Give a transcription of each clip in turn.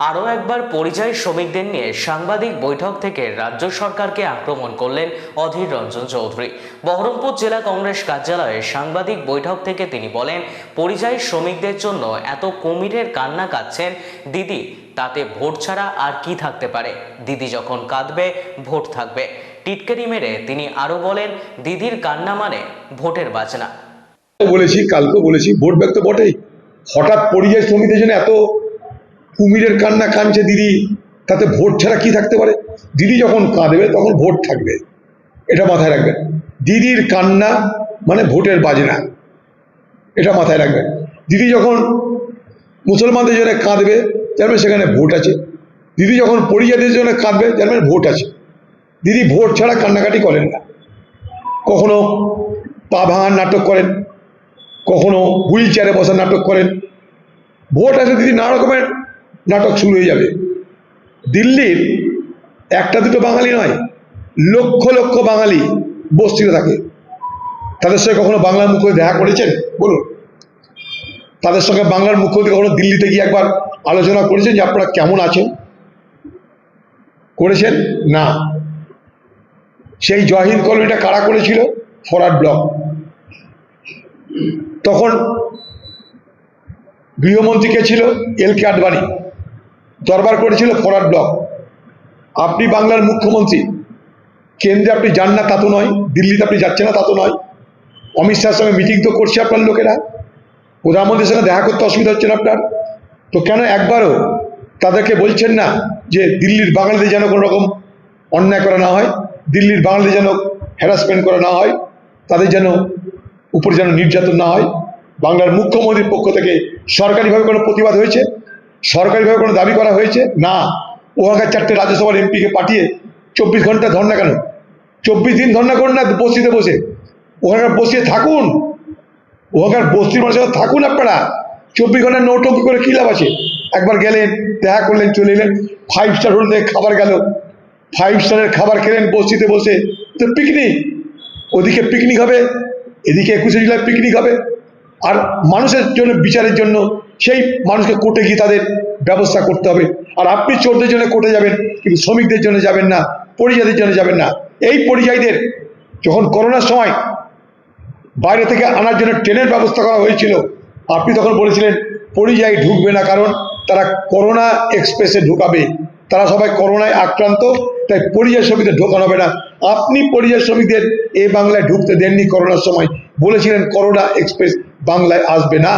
আরও একবার পরিযায়ী শ্রমিকদের নিয়ে সাংবাদিক বৈঠক থেকে রাজ্য সরকারকে আক্রমণ করলেন অধীর রঞ্জন চৌধুরী। বহরমপুর জেলা কংগ্রেস কার্যালয়ে সাংবাদিক বৈঠক থেকে তিনি বলেন, পরিযায়ী শ্রমিকদের জন্য এত কুমিরের কান্না কাঁদছেন দিদি, তাতে ভোট ছাড়া আর কি থাকতে পারে? দিদি যখন কাঁদবে, ভোট থাকবে। টিটকারি মেরে তিনি আরও বলেন, দিদির কান্না মানে ভোটের বাজনা। বলেছি, কালকেও বলেছি, ভোট ব্যাগ তো বটেই। হঠাৎ পরিযায়ী শ্রমিকদের জন্য এত কুমিরের কান্না কাঁদছে দিদি, তাতে ভোট ছাড়া কি থাকতে পারে? দিদি যখন কাঁদবে, তখন ভোট থাকবে। এটা মাথায় রাখবেন। দিদির কান্না মানে ভোটের বাজনা। এটা মাথায় রাখবেন। দিদি যখন মুসলমানদের জন্য কাঁদবে জানবেন সেখানে ভোট আছে। দিদি যখন পরিযায়ীদের জন্য কাঁদবে জানবেন ভোট আছে। দিদি ভোট ছাড়া কান্নাকাটি করেন না। কখনো পা ভাঙার নাটক করেন, কখনো হুইল চেয়ারে বসার নাটক করেন। ভোট আছে দিদি নানা রকমের। নাটক শুরু হয়ে যাবে। দিল্লির একটা দুটো বাঙালি নয়, লক্ষ লক্ষ বাঙালি বস্তিতে থাকে। তাদের সঙ্গে কখনো বাংলার মুখ্যমন্ত্রী দেখা করেছেন? বলুন। তাদের সঙ্গে বাংলার মুখ্যমন্ত্রী কখনো দিল্লিতে গিয়ে একবার আলোচনা করেছেন যে আপনারা কেমন আছেন? করেছেন? না। সেই জয়হিন্দ কলোনিটা কারা করেছিল? ফরওয়ার্ড ব্লক। তখন গৃহমন্ত্রী কে ছিল? এল কে আডবাণী। দরবার করেছিল ফরওয়ার্ড ব্লক। আপনি বাংলার মুখ্যমন্ত্রী। কেন্দ্রে আপনি যান না তা তো নয়, দিল্লিতে আপনি যাচ্ছেন না তা তো নয়। অমিত শাহের সঙ্গে মিটিং তো করছে আপনার লোকেরা। প্রধানমন্ত্রীর সঙ্গে দেখা করতে অসুবিধা হচ্ছে না আপনার? তো কেন একবারও তাদেরকে বলছেন না যে দিল্লির বাঙালিদের যেন কোনো রকম অন্যায় করা না হয়, দিল্লির বাঙালিদের যেন হ্যারাসমেন্ট করা না হয়, তাদের যেন উপরে যেন নির্যাতন না হয়? বাংলার মুখ্যমন্ত্রীর পক্ষ থেকে সরকারিভাবে কোনো প্রতিবাদ হয়েছে? সরকারিভাবে কোনো দাবি করা হয়েছে? না। ওখানকার চারটে রাজ্যসভার এমপিকে পাঠিয়ে চব্বিশ ঘণ্টা ধর্না কেন? চব্বিশ দিন ধর্না করুন না, বস্তিতে বসে। ওখানকার বসিয়ে থাকুন। ওখানকার বস্তির মানুষের থাকুন আপনারা। চব্বিশ ঘণ্টা নৌটঙ্কি করে কী লাভ আছে? একবার গেলেন, দেখা করলেন, চলে এলেন ফাইভ স্টার হোটেল খাবার গেল। ফাইভ স্টারের খাবার খেলেন, বস্তিতে বসে। তো পিকনিক ওদিকে পিকনিক হবে, এদিকে একুশে জুলাই পিকনিক হবে। আর মানুষের জন্য, বিচারের জন্য সেই মানুষকে কোর্টে গিয়ে তাদের ব্যবস্থা করতে হবে। আর আপনি চোরদের জন্য কোর্টে যাবেন, কিন্তু শ্রমিকদের জন্য যাবেন না, পরিযায়ীদের জন্য যাবেন না। এই পরিযায়ীদের যখন করোনার সময় বাইরে থেকে আনার জন্য ট্রেনের ব্যবস্থা করা হয়েছিল, আপনি তখন বলেছিলেন, পরিযায়ী ঢুকবে না, কারণ তারা করোনা এক্সপ্রেসে ঢুকাবে। তারা সবাই করোনায় আক্রান্ত, তাই পরিযায়ী শ্রমিকদের ঢোকানো হবে না। আপনি পরিযায়ী শ্রমিকদের এই বাংলায় ঢুকতে দেননি করোনার সময়। বলেছিলেন, করোনা এক্সপ্রেস বাংলায় আসবে না।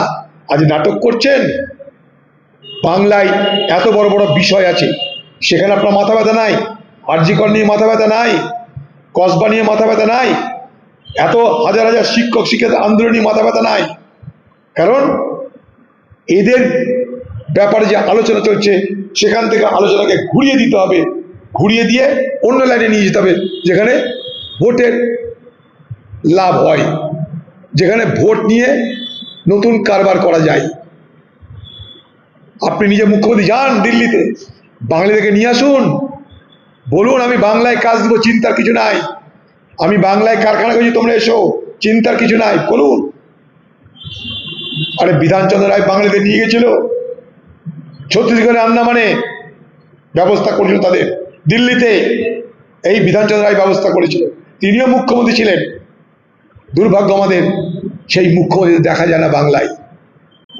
আজ নাটক করছেন? বাংলায় এত বড় বড় বিষয় আছে। সেখানে আপনার মাথা ব্যথা নাই? আর্জিকর নিয়ে মাথা ব্যথা নাই? কসবা নিয়ে মাথা ব্যথা নাই? এত হাজার হাজার শিক্ষক আন্দোলন নিয়ে মাথা ব্যথা নাই? কারণ এদের ব্যাপারে যে আলোচনা চলছে, সেখান থেকে আলোচনাকে ঘুরিয়ে দিতে হবে। ঘুরিয়ে দিয়ে অন্য লাইনে নিয়ে যেতে হবে, যেখানে ভোটের লাভ হয়। যেখানে ভোট নিয়ে নতুন কারবার করা যায়। আপনি নিজে মুখ্যমন্ত্রী যান দিল্লিতে। বাঙালিদেরকে নিয়ে আসুন। বলুন, আমি বাংলায় কাজ দেবো, চিন্তার কিছু নাই। আমি বাংলায় কারখানা করছি, তোমরা এসো, চিন্তার কিছু নাই, বলুন। আরে, বিধানচন্দ্র রায় বাঙালিদের নিয়ে গেছিল। ছত্তিশগড়ে আন্দামানে ব্যবস্থা করেছিল তাদের। দিল্লিতে এই বিধানচন্দ্র রায় ব্যবস্থা করেছিল। তিনিও মুখ্যমন্ত্রী ছিলেন। দুর্ভাগ্য আমাদের। সেই মুখ্য দেখা যায় না বাংলায়।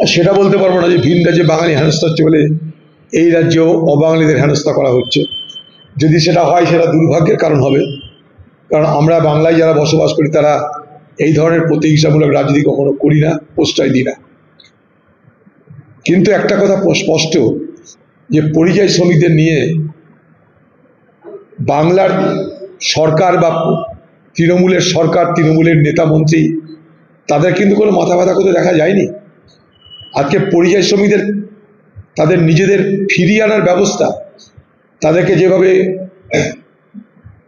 সেটা বলতে পারব না যে ভিন রাজ্যে বাঙালি হেনস্থা হচ্ছে বলে এই রাজ্যেও অবাঙালিদের হেনস্থা করা হচ্ছে। যদি সেটা হয়, সেটা দুর্ভাগ্যের কারণ হবে। কারণ আমরা বাংলায় যারা বসবাস করি, তারা এই ধরনের প্রতিহিংসামূলক রাজনীতি কখনো করি না, প্রশ্রয় দিই না। কিন্তু একটা কথা স্পষ্ট, যে পরিযায়ী শ্রমিকদের নিয়ে বাংলার সরকার বা তৃণমূলের সরকার, তৃণমূলের নেতা মন্ত্রী তাদের কিন্তু কোনো মাথা ব্যথা করতে দেখা যায়নি। আজকে পরিযায়ী শ্রমিকদের, তাদের নিজেদের ফিরিয়ে আনার ব্যবস্থা তাদেরকে যেভাবে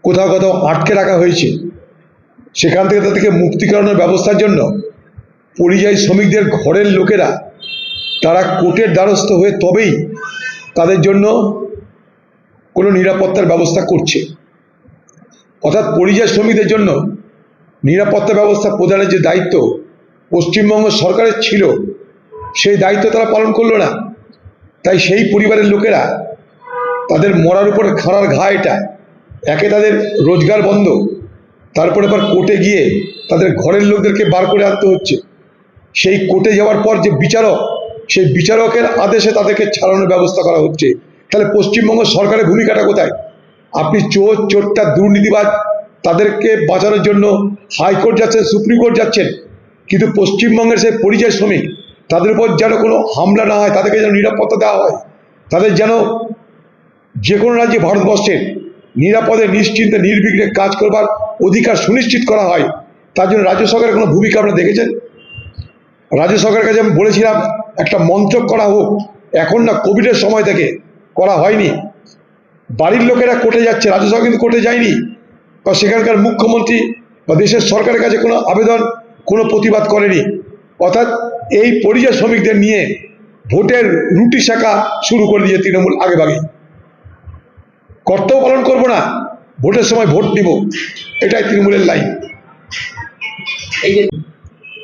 কোথাও কোথাও আটকে রাখা হয়েছে, সেখান থেকে তাদেরকে মুক্তি করানোর ব্যবস্থার জন্য পরিযায়ী শ্রমিকদের ঘরের লোকেরা তারা কোর্টের দ্বারস্থ হয়ে তবেই তাদের জন্য কোনো নিরাপত্তার ব্যবস্থা করছে। অর্থাৎ পরিযায়ী শ্রমিকদের জন্য নিরাপত্তা ব্যবস্থা প্রদানের যে দায়িত্ব পশ্চিমবঙ্গ সরকারের ছিল, সেই দায়িত্ব তারা পালন করল না। তাই সেই পরিবারের লোকেরা তাদের মরার উপর খাড়ার ঘা এটা। একে তাদের রোজগার বন্ধ। তারপরে আবার কোর্টে গিয়ে তাদের ঘরের লোকদেরকে বার করে আনতে হচ্ছে। সেই কোর্টে যাওয়ার পর যে বিচারক, সেই বিচারকের আদেশে তাদেরকে ছাড়ানোর ব্যবস্থা করা হচ্ছে। তাহলে পশ্চিমবঙ্গ সরকারের ভূমিকাটা কোথায়? আপনি চোর, চোরটা, দুর্নীতিবাজ তাদেরকে বাঁচানোর জন্য হাইকোর্ট যাচ্ছেন, সুপ্রিম কোর্ট যাচ্ছেন। কিন্তু পশ্চিমবঙ্গের সেই পরিযায়ী শ্রমিক, তাদের উপর যেন কোনো হামলা না হয়, তাদেরকে যেন নিরাপত্তা দেওয়া হয়, তাদের যেন যে কোনো রাজ্যে ভারতবর্ষের নিরাপদে, নিশ্চিন্তে, নির্বিঘ্নে কাজ করবার অধিকার সুনিশ্চিত করা হয়, তার জন্য রাজ্য সরকারের কোনো ভূমিকা আপনারা দেখেছেন? রাজ্য সরকারের কাছে আমি বলেছিলাম, একটা মন্ত্রক করা হোক, এখন না কোভিডের সময় থেকে করা হয়নি। বাড়ির লোকেরা কোর্টে যাচ্ছে, রাজ্য সরকার কিন্তু কোর্টে যায়নি। বা সেখানকার মুখ্যমন্ত্রী বা দেশের সরকারের কাছে কোনো আবেদন কোনো প্রতিবাদ করেনি। অর্থাৎ এই পরিযায়ী শ্রমিকদের নিয়ে ভোটের রুটি শাখা শুরু করে দিয়ে তৃণমূল আগে ভাগে কর্তব্য পালন করব না ভোটের সময় ভোট দিব এটাই তৃণমূলের লাইন। এই যে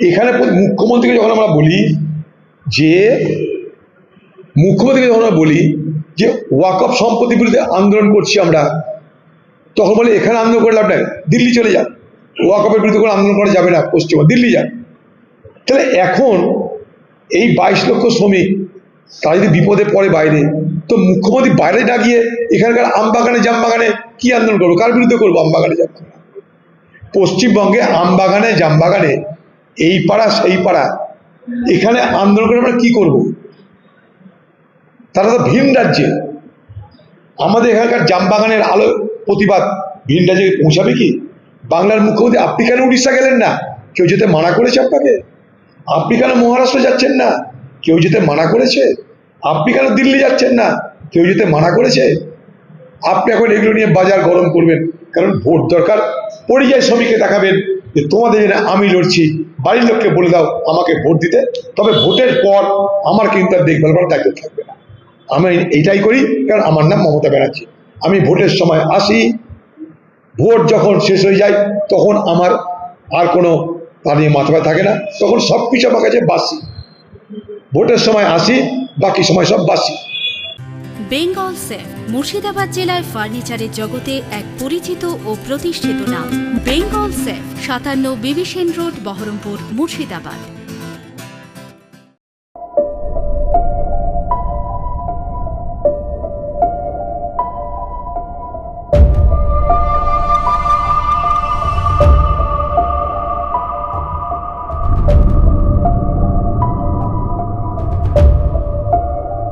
এখানে মুখ্যমন্ত্রীকে যখন আমরা বলি যে মুখ্যমন্ত্রীকে যখন আমরা বলি যে ওয়াকফ সম্পত্তির বিরুদ্ধে আন্দোলন করছি আমরা তখন বলে, এখানে আন্দোলন করে লাভ নাই, দিল্লি চলে যান ওয়াকফের বিরুদ্ধে কোনো আন্দোলন করা যাবে না পশ্চিমবঙ্গ, দিল্লি যান তাহলে এখন এই বাইশ লক্ষ শ্রমিক, তারা যদি বিপদে পড়ে বাইরে, তো মুখ্যমন্ত্রী বাইরে না গিয়ে এখানকার আমবাগানে, জামবাগানে কি আন্দোলন করব? কার বিরুদ্ধে করব আমবাগানে, জামবাগানে? পশ্চিমবঙ্গে আমবাগানে, জামবাগানে, এই পাড়া, সেই পাড়া, এখানে আন্দোলন করে আমরা কি করব? তারা তো ভিন রাজ্যে। আমাদের এখানকার জামবাগানের আলো প্রতিবাদ। ভিন রাজ্যে পৌঁছাবে কি? বাংলার মুখ্যমন্ত্রী, আপনি কেন উড়িষ্যা গেলেন না? কেউ যেতে মানা করেছে আপনাকে? আপনি কেন মহারাষ্ট্র যাচ্ছেন না? কেউ যেতে মানা করেছে? আপনি কেন দিল্লি যাচ্ছেন না? কেউ যেতে মানা করেছে? আপনি এখন এগুলো নিয়ে বাজার গরম করবেন। কারণ ভোট দরকার, পরিযায়ী শ্রমিককে দেখাবেন যে তোমাদের জন্য আমি লড়ছি। বাড়ির লোককে বলে দাও, আমাকে ভোট দিতে। তবে ভোটের পর আমার কিন্তু আর দেখভাল করার দায়িত্ব থাকবে না। আমি এইটাই করি, কারণ আমার নাম মমতা ব্যানার্জি। আমি ভোটের সময় আসি। ভোট যখন শেষ হয়ে যায়, তখন আমার আর কোনো তা নিয়ে মাথা থাকে না। তখন সব কিছু আমার কাছে বাসি। ভোটের সময় আসি, বাকি সময় সব বাসি। বেঙ্গল সেফ, মুর্শিদাবাদ জেলায় ফার্নিচারের জগতে এক পরিচিত ও প্রতিষ্ঠিত নাম। বেঙ্গল সেফ, সাতান্ন বিবিসেন রোড, বহরমপুর, মুর্শিদাবাদ।